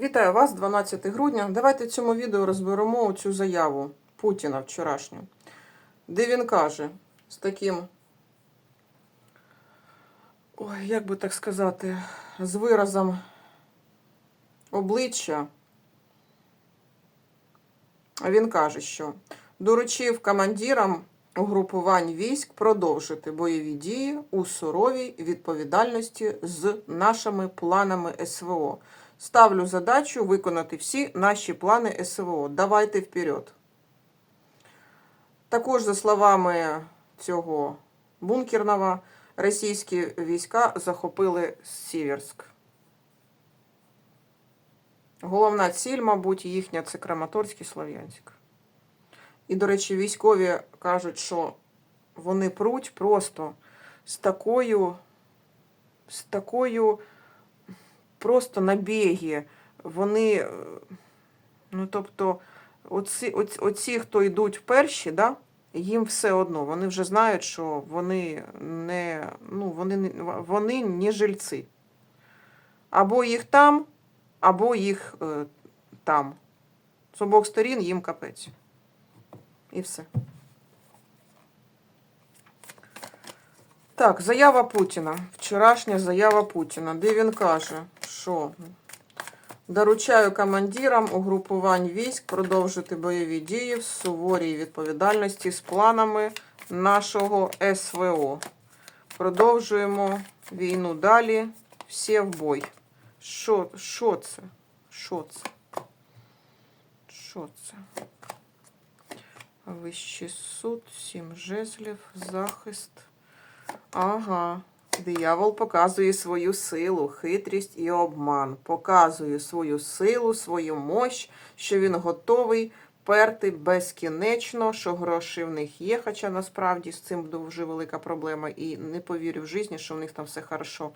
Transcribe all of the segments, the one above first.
Вітаю вас 12 грудня. Давайте в цьому відео розберемо цю заяву Путіна вчорашню, де він каже з таким, ой, як би так сказати, з виразом обличчя. Він каже, що доручив командирам угрупувань військ продовжити бойові дії у суровій відповідальності з нашими планами СВО. Ставлю задачу виконати всі наші плани СВО. Давайте вперед. Також, за словами цього бункерного, російські війська захопили Сіверськ. Головна ціль, мабуть, їхня це Краматорськ і Слов'янськ. І, до речі, військові кажуть, що вони пруть просто з такою, з такою просто набіги. Вони, е, ну тобто, оці, оці, оці хто йдуть перші, да, їм все одно. Вони вже знають, що вони не, ну, вони, вони не жильці. Або їх там, або їх е, там. З обох сторін їм капець. І все. Так, заява Путіна. Вчорашня заява Путіна, де він каже, що доручаю командирам угрупувань військ продовжити бойові дії в суворій відповідальності з планами нашого СВО. Продовжуємо війну далі. Всі в бой. Що, що це? Що це? Що це? Вищий суд, сім жезлів, захист. Ага. Диявол показує свою силу, хитрість і обман. Показує свою силу, свою мощь, що він готовий перти безкінечно, що гроші в них є, хоча насправді з цим дуже велика проблема, і не повірю в житті, що в них там все хорошо.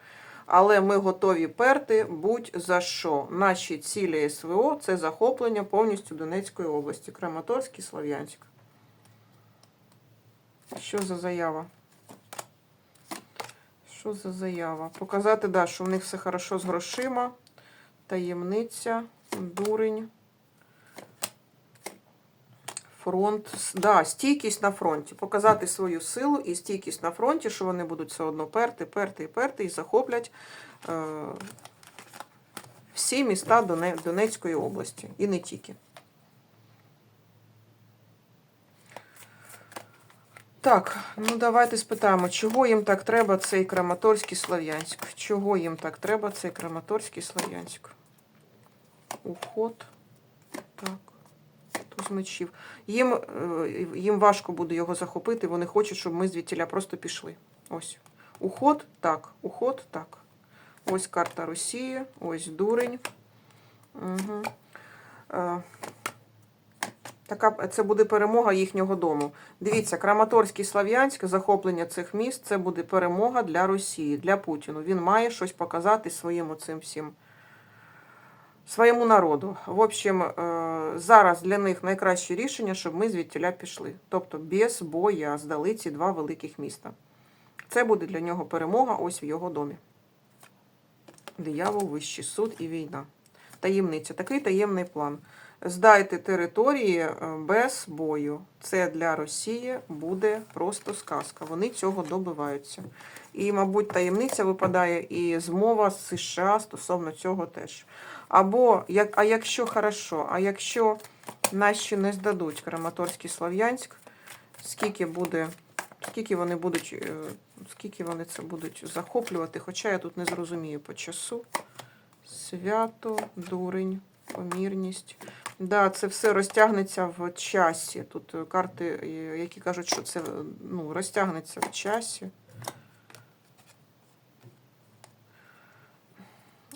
Але ми готові перти будь-за що. Наші цілі СВО це захоплення повністю Донецької області, Краматорськ і Слов'янськ. Що за заява? Що за заява? Показати, да, що в них все хорошо з грошима. Таємниця, дурень. Фронт. Да, стійкість на фронті. Показати свою силу і стійкість на фронті, що вони будуть все одно перти, перти і перти і захоплять е, всі міста Донецької області. І не тільки. Так, ну давайте спитаємо, чого їм так треба цей Краматорський Слов'янськ? Чого їм так треба цей Краматорський Слов'янськ? Уход. Так. Туз мечів. Їм, е, їм важко буде його захопити. Вони хочуть, щоб ми звідтіля просто пішли. Ось. Уход, так. Уход, так. Ось карта Росії, ось дурень. Угу. Така це буде перемога їхнього дому. Дивіться, Краматорський Слав'янськ, захоплення цих міст це буде перемога для Росії, для Путіну. Він має щось показати своєму цим всім своєму народу. В общем, е, зараз для них найкраще рішення, щоб ми звідтіля пішли. Тобто без боя здали ці два великих міста. Це буде для нього перемога ось в його домі. Диявол, вищий суд і війна. Таємниця. Такий таємний план. Здайте території е, без бою. Це для Росії буде просто сказка. Вони цього добиваються. І, мабуть, таємниця випадає і змова з США стосовно цього теж. Або, як, а якщо хорошо, а якщо наші не здадуть Краматорський Слов'янськ, скільки буде, скільки вони будуть, е, скільки вони це будуть захоплювати, хоча я тут не зрозумію по часу. Свято, дурень, помірність. Да, це все розтягнеться в часі. Тут е, карти, е, які кажуть, що це е, ну, розтягнеться в часі.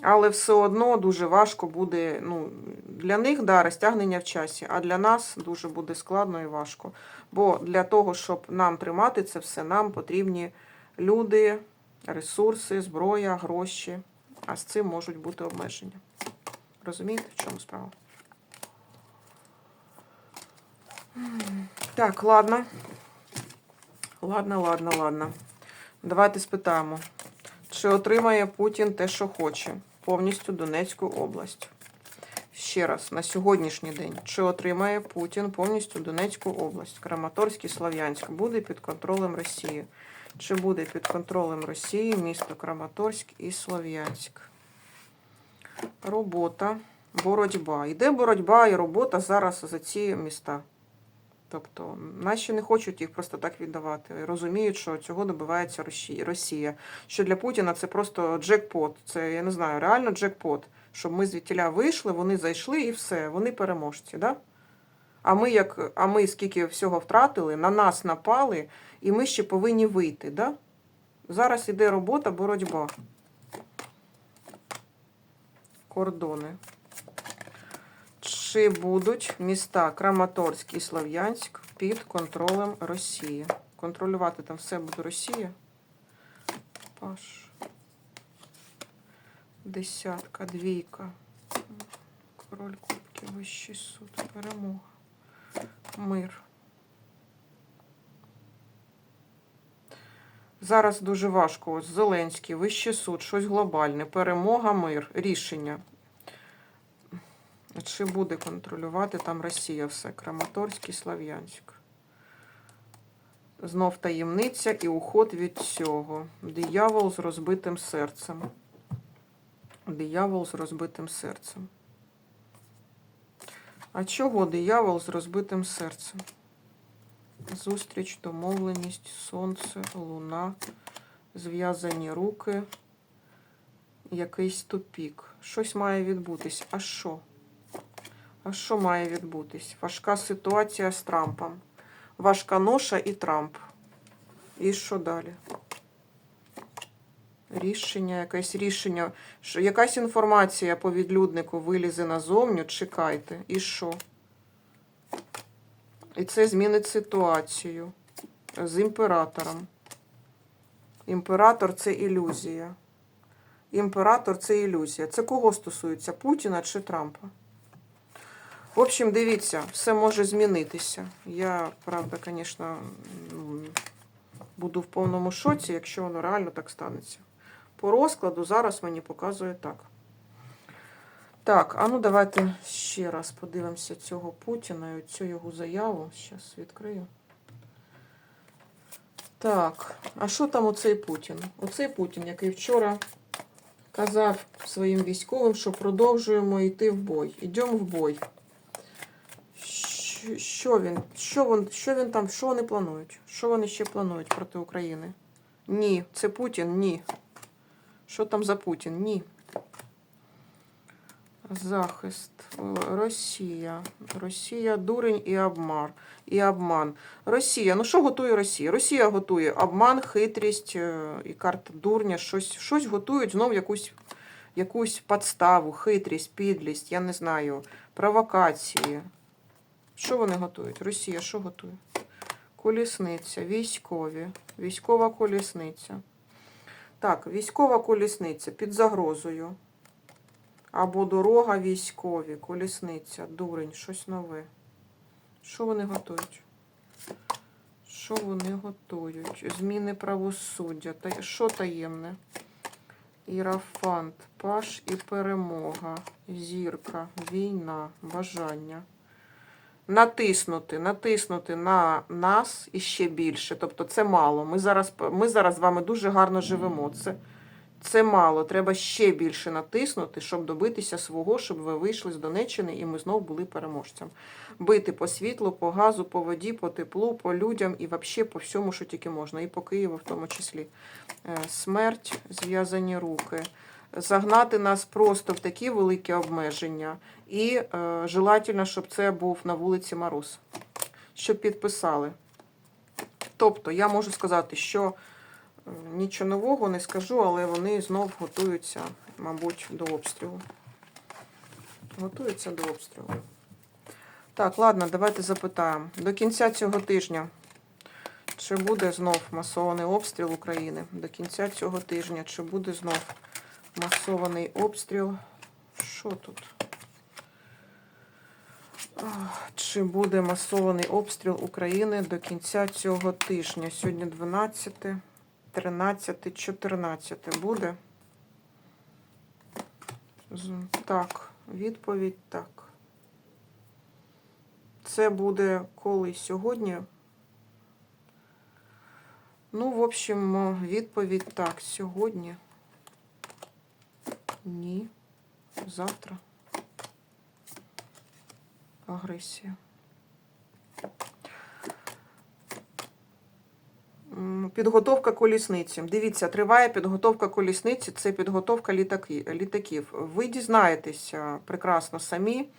Але все одно дуже важко буде. Ну, для них да, розтягнення в часі, а для нас дуже буде складно і важко. Бо для того, щоб нам тримати це все, нам потрібні люди, ресурси, зброя, гроші. А з цим можуть бути обмеження. Розумієте, в чому справа? Так, ладно. Ладно, ладно, ладно. Давайте спитаємо, чи отримає Путін те, що хоче, повністю Донецьку область. ще раз на сьогоднішній день, чи отримає Путін повністю Донецьку область, Краматорськ і Слов'янськ буде під контролем Росії. Чи буде під контролем Росії місто Краматорськ і Слов'янськ? Робота, боротьба. Йде боротьба і робота зараз за ці міста. Тобто, наші не хочуть їх просто так віддавати. Розуміють, що цього добивається Росія. Що для Путіна це просто джекпот. Це, я не знаю, реально джекпот. Щоб ми звідтіля вийшли, вони зайшли і все, вони переможці. Да? А ми, як, а ми скільки всього втратили, на нас напали, і ми ще повинні вийти. Да? Зараз іде робота, боротьба. Кордони. Чи будуть міста Краматорськ і Слов'янськ під контролем Росії? Контролювати там все буде Росія. Паш. Десятка, двійка. Король кубків, вищий суд, перемога. Мир. Зараз дуже важко. Ось Зеленський, вищий суд, щось глобальне. Перемога, мир, рішення. Чи буде контролювати там Росія все? Краматорськ і Слов'янськ. Знов таємниця і уход від цього. Диявол з розбитим серцем. Диявол з розбитим серцем. А чого диявол з розбитим серцем? Зустріч, домовленість, сонце, луна, зв'язані руки, якийсь тупік. Щось має відбутись. А що? А що має відбутись? Важка ситуація з Трампом. Важка ноша і Трамп. І що далі? Рішення, якесь рішення. Що, якась інформація по відлюднику вилізе назовню, чекайте. І що? І це змінить ситуацію з імператором. Імператор це ілюзія. Імператор це ілюзія. Це кого стосується? Путіна чи Трампа? В общем, дивіться, все може змінитися. Я, правда, звісно, буду в повному шоці, якщо воно реально так станеться. По розкладу зараз мені показує так. Так, а ну давайте ще раз подивимося цього Путіна і цю його заяву. Зараз відкрию. Так, а що там оцей Путін? Оцей Путін, який вчора казав своїм військовим, що продовжуємо йти в бой. Йдемо в бой. Що- він? Що він, що він там? Що вони планують? Що вони ще планують проти України? Ні, це Путін, ні. Що там за Путін? Ні. Захист. Росія. Росія, дурень і обмар. І обман. Росія. Ну що готує Росія? Росія готує обман, хитрість е, і карта дурня. Щось, щось готують знов якусь, якусь подставу, хитрість, підлість, я не знаю, провокації. Що вони готують? Росія що готує? Колісниця, військові, військова колісниця. Так, військова колісниця під загрозою. Або дорога військові, колісниця, дурень, щось нове. Що вони готують? Що вони готують? Зміни правосуддя. Та що таємне? Ірафант, паш і перемога, зірка, війна, бажання. Натиснути, натиснути на нас іще більше. Тобто це мало. Ми зараз, ми зараз з вами дуже гарно живемо. Це, це мало. Треба ще більше натиснути, щоб добитися свого, щоб ви вийшли з Донеччини і ми знову були переможцем. Бити по світлу, по газу, по воді, по теплу, по людям і взагалі по всьому, що тільки можна. І по Києву в тому числі. Е, Смерть, зв'язані руки. Загнати нас просто в такі великі обмеження. І е, желательно, щоб це був на вулиці Мороз. Щоб підписали. Тобто, я можу сказати, що е, нічого нового не скажу, але вони знов готуються, мабуть, до обстрілу. Готуються до обстрілу. Так, ладно, давайте запитаємо. До кінця цього тижня. Чи буде знов масований обстріл України? До кінця цього тижня. Чи буде знов масований обстріл? Що тут? Чи буде масований обстріл України до кінця цього тижня? Сьогодні 12, 13, 14 буде? Так, Відповідь так. Це буде коли сьогодні. Ну, в общем, відповідь так. Сьогодні. Ні. Завтра. Агресія. Підготовка колісниці. Дивіться, триває підготовка колісниці, це підготовка літаків. Ви дізнаєтеся прекрасно самі,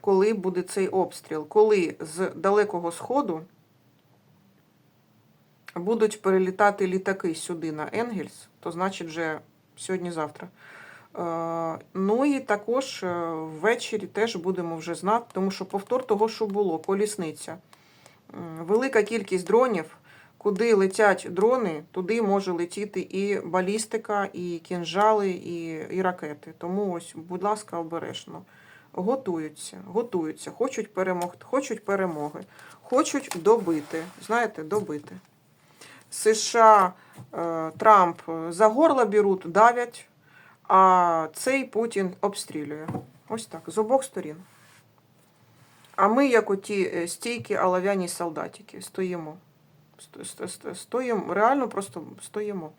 коли буде цей обстріл. Коли з далекого сходу будуть перелітати літаки сюди на Енгельс, то значить вже сьогодні-завтра. Е, Ну і також е, ввечері теж будемо вже знати, тому що повтор того, що було, колісниця. Велика кількість дронів. Куди летять дрони, туди може летіти і балістика, і кінжали, і, і ракети. Тому ось, будь ласка, обережно. Готуються, готуються, хочуть перемогти, хочуть перемоги, хочуть добити. Знаєте, добити. США, е, Трамп за горло беруть, давять, а цей Путін обстрілює. Ось так, з обох сторін. А ми, як оті е, стійкі олов'яні солдатики, стоїмо. Сто- сто- сто- Стоїмо, реально просто стоїмо.